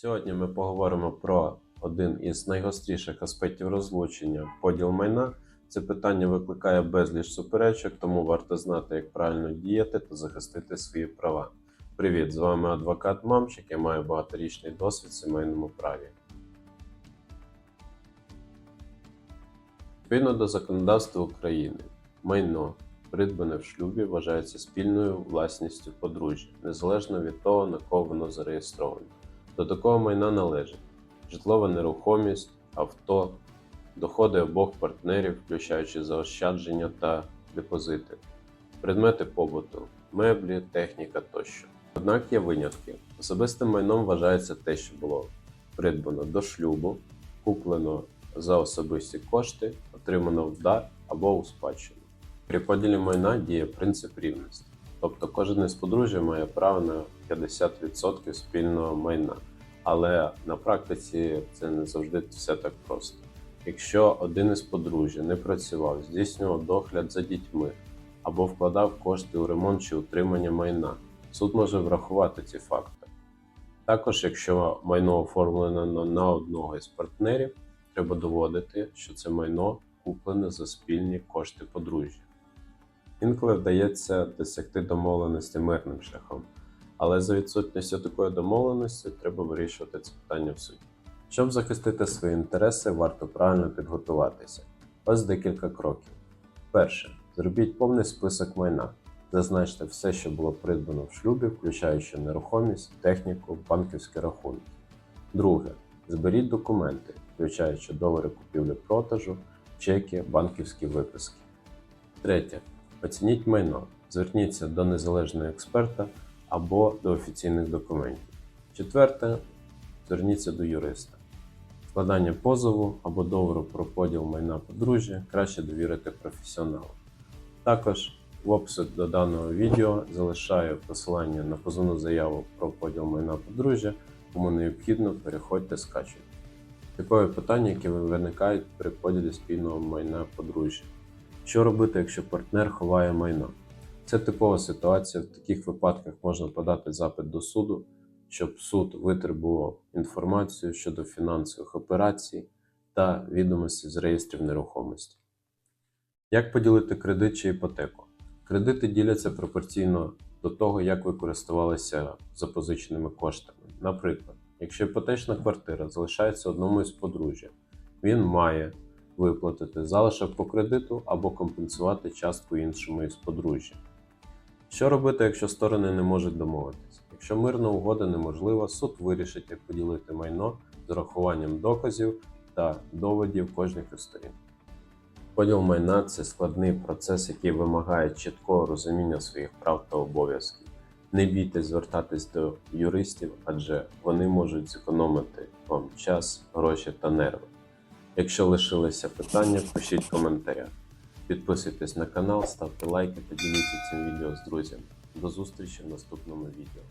Сьогодні ми поговоримо про один із найгостріших аспектів розлучення поділ майна. Це питання викликає безліч суперечок, тому варто знати, як правильно діяти та захистити свої права. Привіт, з вами адвокат Мамчик, я маю багаторічний досвід в сімейному праві. Відповідно до законодавства України, майно, придбане в шлюбі, вважається спільною власністю подружжя, незалежно від того, на кого воно зареєстроване. До такого майна належить житлова нерухомість, авто, доходи обох партнерів, включаючи заощадження та депозити, предмети побуту, меблі, техніка тощо. Однак є винятки. Особистим майном вважається те, що було придбано до шлюбу, куплено за особисті кошти, отримано в дар або у спадщину. При поділі майна діє принцип рівності. Тобто кожен із подружжя має право на 50% спільного майна. Але на практиці це не завжди все так просто. Якщо один із подружжя не працював, здійснював догляд за дітьми або вкладав кошти у ремонт чи утримання майна, суд може врахувати ці факти. Також, якщо майно оформлено на- одного із партнерів, треба доводити, що це майно куплене за спільні кошти подружжя. Інколи вдається досягти домовленості мирним шляхом, але за відсутністю такої домовленості треба вирішувати це питання в суді. Щоб захистити свої інтереси, варто правильно підготуватися. Ось декілька кроків. Перше. Зробіть повний список майна. Зазначте все, що було придбано в шлюбі, включаючи нерухомість, техніку, банківські рахунки. Друге. Зберіть документи, включаючи договори купівлі-продажу, чеки, банківські виписки. Третє. Оцініть майно. Зверніться до незалежного експерта або до офіційних документів. Четверте. Зверніться до юриста. Складання позову або договору про поділ майна подружжя краще довірити професіоналу. Також в описі до даного відео залишаю посилання на позовну заяву про поділ майна подружжя, кому необхідно, переходьте, скачуйте. Такові питання, які виникають при поділі спільного майна подружжя. Що робити, якщо партнер ховає майно? Це типова ситуація. В таких випадках можна подати запит до суду, щоб суд витребував інформацію щодо фінансових операцій та відомості з реєстрів нерухомості. Як поділити кредит чи іпотеку? Кредити діляться пропорційно до того, як ви користувалися запозиченими коштами. Наприклад, якщо іпотечна квартира залишається одному із подружжя, він має виплатити залишок по кредиту або компенсувати частку іншому із подружжя. Що робити, якщо сторони не можуть домовитися? Якщо мирна угода неможлива, суд вирішить, як поділити майно з урахуванням доказів та доводів кожних із сторін. Поділ майна це складний процес, який вимагає чіткого розуміння своїх прав та обов'язків. Не бійтесь звертатись до юристів, адже вони можуть зекономити вам час, гроші та нерви. Якщо лишилися питання, пишіть в коментарях. Підписуйтесь на канал, ставте лайки та діліться цим відео з друзями. До зустрічі в наступному відео.